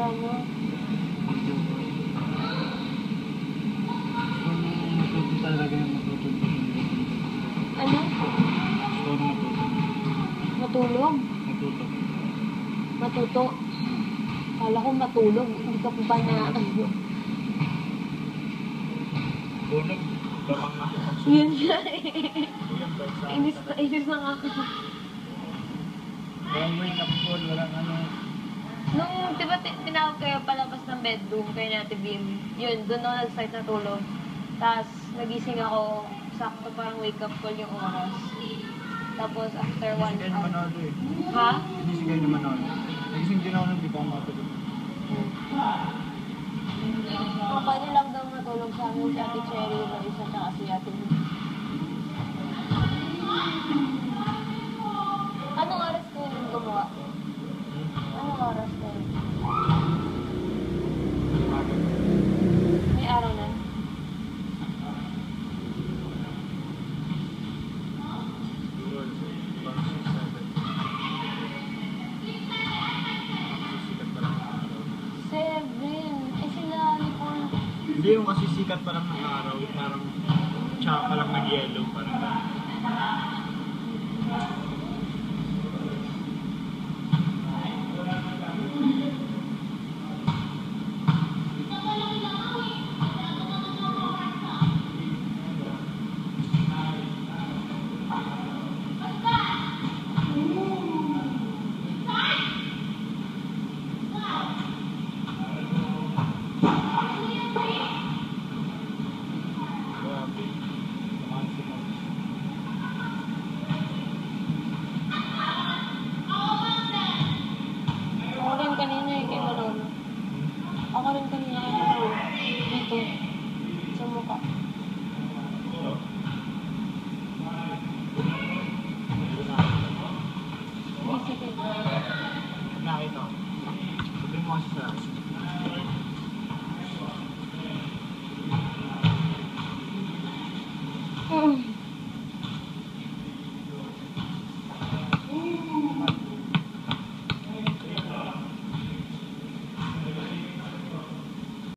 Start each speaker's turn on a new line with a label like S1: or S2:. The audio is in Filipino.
S1: matuto.
S2: Ano? Matulog?
S1: Matuto.
S2: Matuto? Kala ko matulog. Hindi ka ba na...
S1: Tulog.
S2: Yun siya eh. Inis na inis na nga ako.
S1: Wake up call, walang ano.
S2: Di ba, ti- tinawag kayo palabas ng bedroom kayo ni Ate Bim, yun, doon ako nag-start na tulog. Tapos, nagising ako, sakto parang wake up call yung oras. Tapos, after one
S1: Hindi
S2: hour.
S1: naman ako eh.
S2: Ha?
S1: Hindi sigay naman ako. Nagising din ako nung di pa ako matulog.
S2: Ang pwede lang daw matulog sa amin si Ate Cherry, Marisa, tsaka si Ate Bim. Hindi yung kasi sikat parang ng araw, parang tsaka lang nag-yellow,
S1: parang ka rin kanina kaya ano, dito, sa mukha. Nakita ko. Sabi mo sa